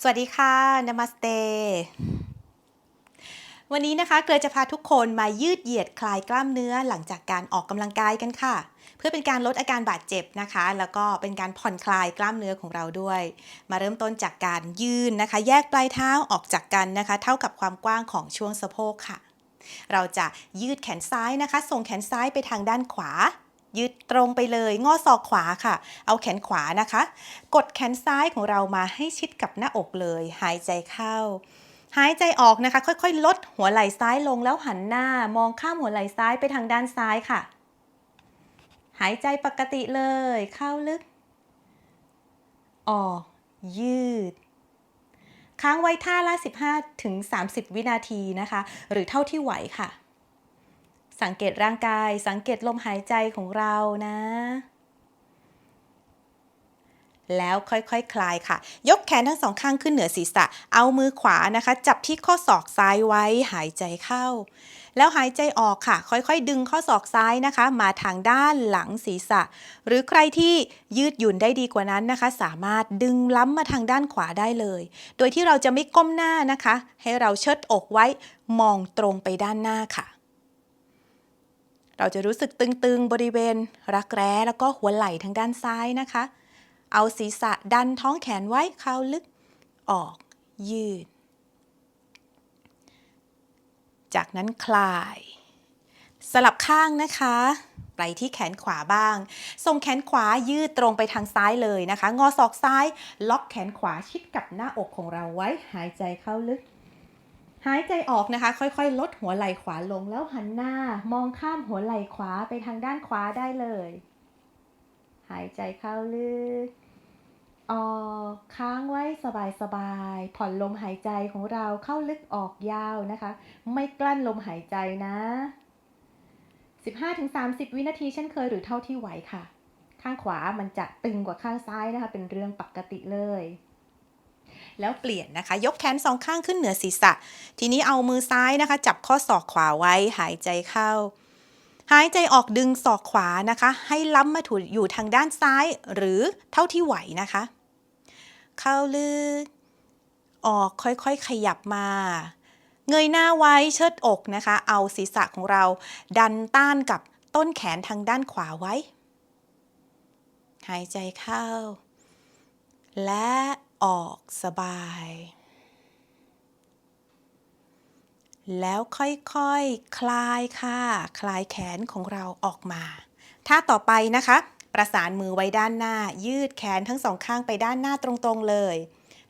สวัสดีค่ะนามาสเตวันนี้นะคะเกลือจะพาทุกคนมายืดเหยียดคลายกล้ามเนื้อหลังจากการออกกำลังกายกันค่ะ เพื่อเป็นการลดอาการบาดเจ็บนะคะ แล้วก็เป็นการผ่อนคลายกล้ามเนื้อของเราด้วย มาเริ่มต้นจากการยืนนะคะ แยกปลายเท้าออกจากกันนะคะ เท่ากับความกว้างของช่วงสะโพกค่ะ เราจะยืดแขนซ้ายนะคะ ส่งแขนซ้ายไปทางด้านขวา ยืดตรงไปเลยงอศอกขวาค่ะ เอาแขนขวานะคะ กดแขนซ้ายของเรามาให้ชิดกับหน้าอกเลย หายใจเข้า หายใจออกนะคะ ค่อยๆ ลดหัวไหล่ซ้ายลงแล้วหันหน้ามองข้ามหัวไหล่ซ้ายไปทางด้านซ้ายค่ะ หายใจปกติเลย เข้าลึก ออก ยืด ค้างไว้ท่าละ 15ถึง30 วินาทีนะคะ หรือเท่าที่ไหวค่ะ สังเกตร่างกาย สังเกตลมหายใจของเรานะ แล้วค่อยๆคคลายค่ะ ยกแขนทั้งสองข้างขึ้นเหนือศีรษะ เอามือขวานะคะ จับที่ข้อศอกซ้ายไว้ หายใจเข้า แล้วหายใจออกค่ะ ค่อยๆ ดึงข้อศอกซ้ายนะคะ มาทางด้านหลังศีรษะ หรือใครที่ยืดหยุ่นได้ดีกว่านั้นนะคะ สามารถดึงล้ำมาทางด้านขวาได้เลย โดยที่เราจะไม่ก้มหน้านะคะ ให้เราเชิดอกไว้ มองตรงไปด้านหน้าค่ะ เราจะรู้สึกตึงๆ บริเวณ รักแร้แล้วก็หัวไหล่ทางด้านซ้ายนะคะ เอาศีรษะดันท้องแขนไว้เข้าลึก ออก ยืด จากนั้นคลาย สลับข้างนะคะ ไปที่แขนขวาบ้าง ส่งแขนขวายืดตรงไปทางซ้ายเลยนะคะ งอศอกซ้าย ล็อกแขนขวาชิดกับหน้าอกของเราไว้ หายใจเข้าลึก หายใจออกนะคะ ค่อยๆ ลดหัวไหล่ขวาลงแล้วหันหน้ามองข้ามหัวไหล่ขวาไปทางด้านขวาได้เลย หายใจเข้าลึกออกค้างไว้สบายๆผ่อนลมหายใจของเราเข้าลึกออกยาวนะคะ ไม่กลั้นลมหายใจนะ 15-30 วินาทีเช่นเคยหรือเท่าที่ไหวค่ะ ข้างขวามันจะตึงกว่าข้างซ้ายนะคะ เป็นเรื่องปกติเลย แล้วเปลี่ยนนะคะ ยกแขนสองข้างขึ้นเหนือศีรษะ ทีนี้เอามือซ้ายนะคะ จับข้อศอกขวาไว้หายใจเข้า หายใจออกดึงศอกขวานะคะ ให้ล้ำมาถูอยู่ทางด้านซ้ายหรือเท่าที่ไหวนะคะ เข้าลึก ออกค่อยๆขยับมาเงยหน้าไว้เชิดอกนะคะ เอาศีรษะของเรา ดันต้านกับต้นแขนทางด้านขวาไว้ หายใจเข้า และ ออกสบาย แล้วค่อยๆคลายค่ะ คลายแขนของเราออกมาท่าต่อไปนะคะ ประสานมือไว้ด้านหน้า ยืดแขนทั้งสองข้างไปด้านหน้าตรงๆเลย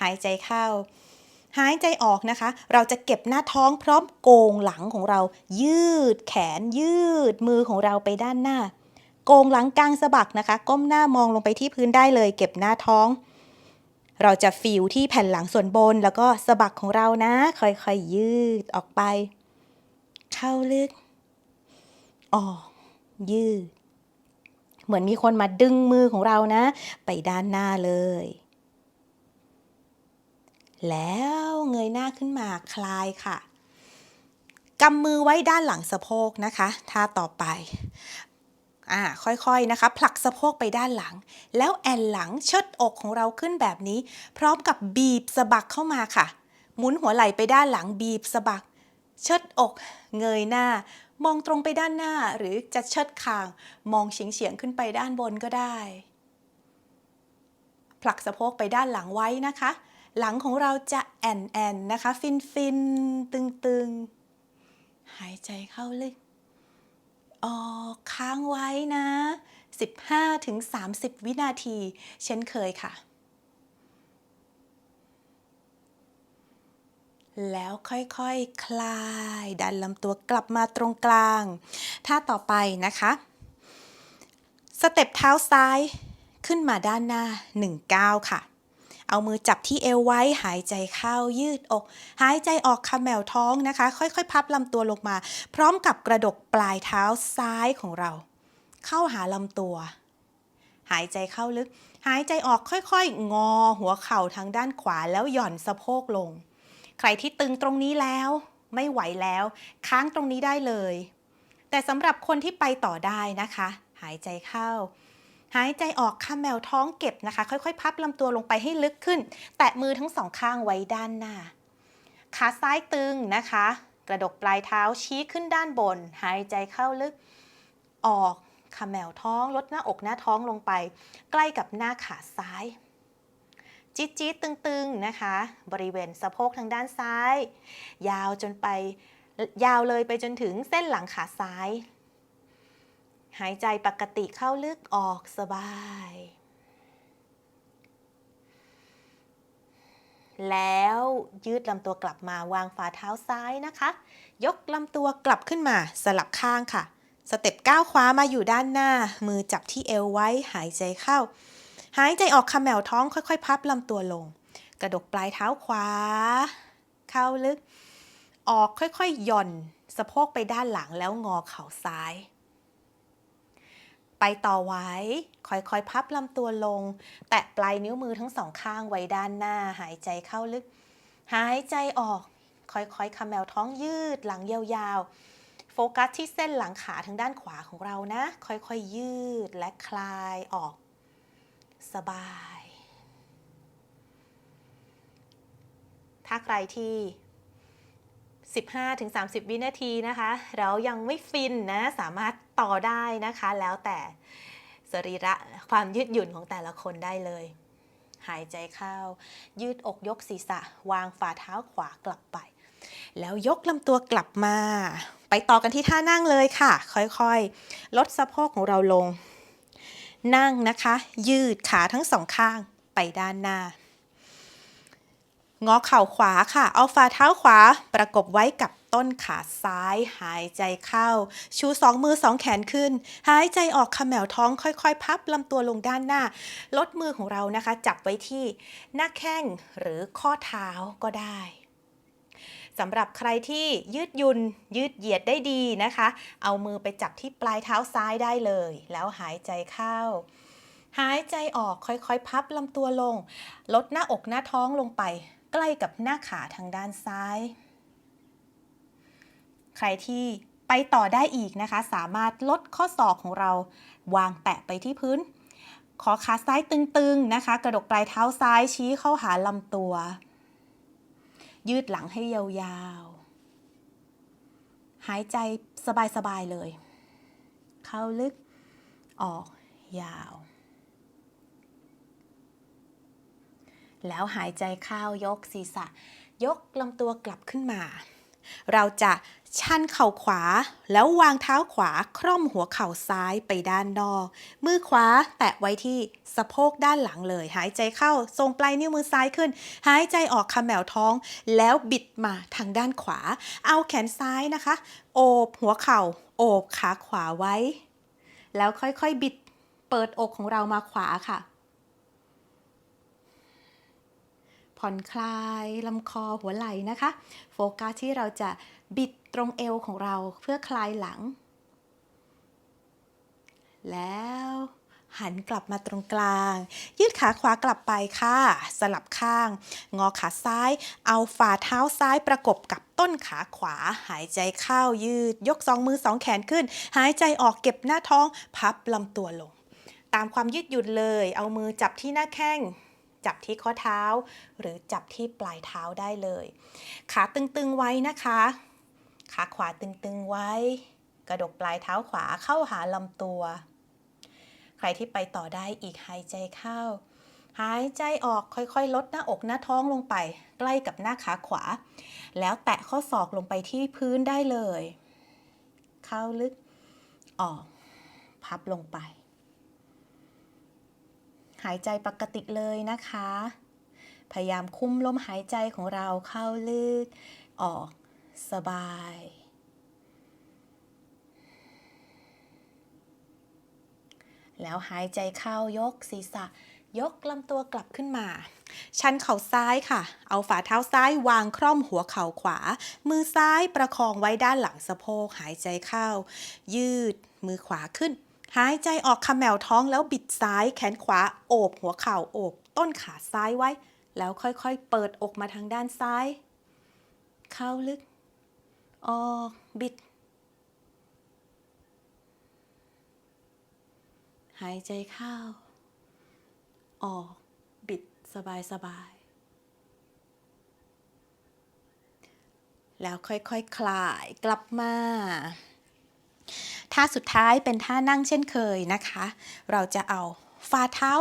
หายใจเข้า หายใจออกนะคะ เราจะเก็บหน้าท้องพร้อมโกงหลังของเรา ยืดแขนยืดมือของเราไปด้านหน้า โกงหลังกลางสะบักนะคะ ก้มหน้ามองลงไปที่พื้นได้เลย เก็บหน้าท้อง เราจะฟีลที่แผ่นหลังส่วนบน แล้วก็สะบักของเรานะ ค่อยๆยืดออกไป เข้าลึกออกยืด เหมือนมีคนมาดึงมือของเรานะ ไปด้านหน้าเลย แล้วเงยหน้าขึ้นมาคลายค่ะกำมือไว้ด้านหลังสะโพกนะคะท่าต่อไป อ่าค่อยๆนะคะ ผลักสะโพกไปด้านหลัง แล้วแอนหลังเชิดอกของเราขึ้นแบบนี้ พร้อมกับบีบสะบักเข้ามาค่ะ หมุนหัวไหล่ไปด้านหลังบีบสะบัก เชิดอก เงยหน้า มองตรงไปด้านหน้าหรือจะเชิดคาง มองเฉียงเฉียงๆขึ้นไปด้านบนก็ได้ ผลักสะโพกไปด้านหลังไว้นะคะ หลังของเราจะแอนแอนนะคะ ฟินฟินตึงตึงหายใจเข้าลึก ออกค้างไว้นะ 15-30 วินาที เช่นเคยค่ะ แล้วค่อยๆคคลาย ดันลำตัวกลับมาตรงกลาง ท่าต่อไปนะคะ สเต็ปเท้าซ้ายขึ้นมาด้านหน้า1ก้าวค่ะ เอามือจับที่เอวไว้ หายใจเข้ายืดอก หายใจออกคำแมวท้องนะคะ ค่อยๆ พับลำตัวลงมา พร้อมกับกระดกปลายเท้าซ้ายของเรา เข้าหาลำตัว หายใจเข้าลึก หายใจออกค่อยๆ งอหัวเข่าทางด้านขวาแล้วหย่อนสะโพกลง ใครที่ตึงตรงนี้แล้ว ไม่ไหวแล้ว ค้างตรงนี้ได้เลย แต่สำหรับคนที่ไปต่อได้นะคะ หายใจเข้า หายใจออกคาแมวท้องเก็บนะคะ ค่อย ๆ พับลำตัวลงไปให้ลึกขึ้น แตะมือทั้งสองข้างไว้ด้านหน้า ขาซ้ายตึงนะคะ กระดกปลายเท้าชี้ขึ้นด้านบน หายใจเข้าลึกออกคาแมวท้องลดหน้าอกหน้าท้องลงไป ใกล้กับหน้าขาซ้ายจี๊ดจี๊ดตึงๆนะคะ บริเวณสะโพกทางด้านซ้าย ยาวจนไปยาวเลยไปจนถึงเส้นหลังขาซ้าย หายใจปกติเข้าลึกออกสบาย แล้วยืดลำตัวกลับมาวางฝ่าเท้าซ้ายนะคะ ยกลำตัวกลับขึ้นมาสลับข้างค่ะ สเต็ปก้าวขวามาอยู่ด้านหน้า มือจับที่เอวไว้หายใจเข้า หายใจออกคำแมวท้องค่อยๆ พับลำตัวลง กระดกปลายเท้าขวา เข้าลึก ออกค่อยๆหย่อน สะโพกไปด้านหลังแล้วงอเข่าซ้าย ไปต่อไว้ ค่อยๆ พับลำตัวลง แตะปลายนิ้วมือทั้งสองข้างไว้ด้านหน้า หายใจเข้าลึก หายใจออก ค่อยๆคำแมวท้องยืดหลังยาวๆ โฟกัสที่เส้นหลังขาทางด้านขวาของเรานะ ค่อยๆ ยืดและคลายออก สบาย ถ้าใครที่ 15-30 วินาทีนะคะ เรายังไม่ฟินนะ สามารถ ต่อได้นะคะ แล้วแต่สรีระความยืดหยุ่นของแต่ละคนได้เลย หายใจเข้า ยืดอกยกศีรษะ วางฝ่าเท้าขวากลับไป แล้วยกลำตัวกลับมา ไปต่อกันที่ท่านั่งเลยค่ะ ค่อยๆ ลดสะโพกของเราลง นั่งนะคะ ยืดขาทั้งสองข้างไปด้านหน้างอเข่าขวาค่ะ เอาฝ่าเท้าขวาประกบไว้กับ ต้นขาซ้าย หายใจเข้า ชูสองมือสองแขนขึ้น หายใจออกขมแมวท้องค่อยๆ พับลำตัวลงด้านหน้า ลดมือของเรานะคะ จับไว้ที่หน้าแข้งหรือข้อเท้าก็ได้สำหรับใครที่ยืดยุนยืดเหยียดได้ดีนะคะ เอามือไปจับที่ปลายเท้าซ้ายได้เลย แล้วหายใจเข้า หายใจออกค่อยๆ พับลำตัวลง ลดหน้าอกหน้าท้องลงไป ใกล้กับหน้าขาทางด้านซ้าย ใครที่ไปต่อได้อีกนะคะ สามารถลดข้อศอกของเราวางแตะไปที่พื้น ขอขาซ้ายตึงๆนะคะ กระดกปลายเท้าซ้ายชี้เข้าหาลำตัว ยืดหลังให้ยาวๆ หายใจสบายๆเลย เข้าลึกออกยาว แล้วหายใจเข้ายกศีรษะ ยกลำตัวกลับขึ้นมา เราจะชันเข่าขวา แล้ววางเท้าขวาคร่อมหัวเข่าซ้ายไปด้านนอก มือขวาแตะไว้ที่สะโพกด้านหลังเลย หายใจเข้าทรงปลายนิ้วมือซ้ายขึ้น หายใจออกคำแมวท้อง แล้วบิดมาทางด้านขวา เอาแขนซ้ายนะคะ โอบหัวเข่า โอบขาขวาไว้ แล้วค่อยๆบิดเปิดอกของเรามาขวาค่ะ ผ่อนคลายลำคอหัวไหล่นะคะ โฟกัสที่เราจะบิดตรงเอวของเราเพื่อคลายหลัง แล้วหันกลับมาตรงกลาง ยืดขาขวากลับไปค่ะ สลับข้าง งอขาซ้าย เอาฝ่าเท้าซ้ายประกบกับต้นขาขวา หายใจเข้ายืด ยกสองมือสองแขนขึ้น หายใจออกเก็บหน้าท้อง พับลำตัวลง ตามความยืดหยุ่นเลย เอามือจับที่หน้าแข้ง จับที่ข้อเท้า หรือจับที่ปลายเท้าได้เลย ขาตึงๆไว้นะคะ ขาขวาตึงๆไว้ กระดกปลายเท้าขวาเข้าหาลำตัว ใครที่ไปต่อได้อีกหายใจเข้า หายใจออกค่อยๆ ลดหน้าอกหน้าท้องลงไป ใกล้กับหน้าขาขวา แล้วแตะข้อศอกลงไปที่พื้นได้เลย เข้าลึกออก พับลงไป หายใจปกติเลยนะคะ พยายามคุมลมหายใจของเราเข้าลึกออกสบาย แล้วหายใจเข้ายกศีรษะ ยกลำตัวกลับขึ้นมา ชันเข่าซ้ายค่ะ เอาฝ่าเท้าซ้ายวางคร่อมหัวเข่าขวา มือซ้ายประคองไว้ด้านหลังสะโพกหายใจเข้า ยืดมือขวาขึ้น หายใจออกคำแมวท้องแล้วบิดซ้ายแขนขวาโอบหัวเข่าโอบ ต้นขาซ้ายไว้ แล้วค่อยๆ เปิดอกมาทางด้านซ้าย เข้าลึก ออกบิด หายใจเข้า ออก บิดสบายสบายๆแล้วค่อยๆคคลายกลับมา ท่าสุดท้ายเป็นท่านั่งเช่นเคยนะคะ เราจะเอาฝ่าเท้า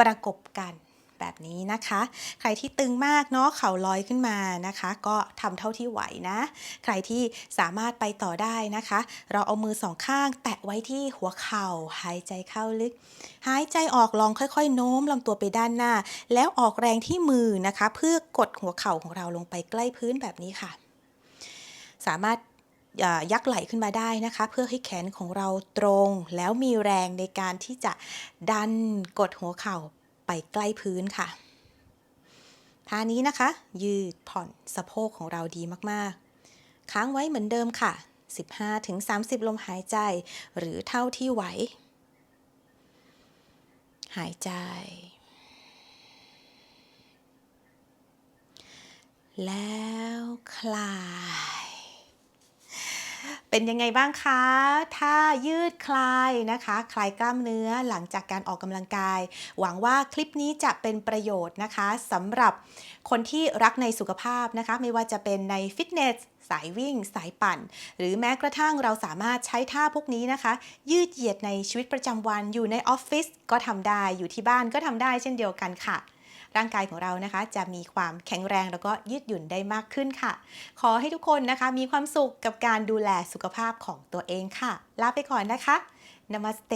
ประกบกันแบบนี้นะคะ ใครที่ตึงมากเนาะเข่าลอยขึ้นมานะคะ ก็ทำเท่าที่ไหวนะ ใครที่สามารถไปต่อได้นะคะ เราเอามือสองข้างแตะไว้ที่หัวเข่าหายใจเข้าลึก หายใจออกลองค่อยๆ โน้มลำตัวไปด้านหน้า แล้วออกแรงที่มือนะคะ เพื่อกดหัวเข่าของเราลงไปใกล้พื้นแบบนี้ค่ะ สามารถ ยักไหล่ขึ้นมาได้นะคะ เพื่อให้แขนของเราตรงแล้วมีแรงในการที่จะดันกดหัวเข่าไปใกล้พื้นค่ะท่านี้นะคะ ยืดผ่อนสะโพกของเราดีมากๆ ค้างไว้เหมือนเดิมค่ะ 15-30 ลมหายใจ หรือเท่าที่ไหว หายใจ แล้วคลาย เป็นยังไงบ้างคะ ถ้ายืดคลายนะคะ คลายกล้ามเนื้อหลังจากการออกกำลังกาย หวังว่าคลิปนี้จะเป็นประโยชน์นะคะสำหรับคนที่รักในสุขภาพนะคะ ไม่ว่าจะเป็นในฟิตเนสสายวิ่ง สายปั่น หรือแม้กระทั่งเราสามารถใช้ท่าพวกนี้นะคะ ยืดเหยียดในชีวิตประจำวันอยู่ในออฟฟิศก็ทำได้อยู่ที่บ้านก็ทำได้เช่นเดียวกันค่ะ ร่างกายของเรานะคะ จะมีความแข็งแรงแล้วก็ยืดหยุ่นได้มากขึ้นค่ะ ขอให้ทุกคนนะคะ มีความสุขกับการดูแลสุขภาพของตัวเองค่ะ ลาไปก่อนนะคะนามาสเต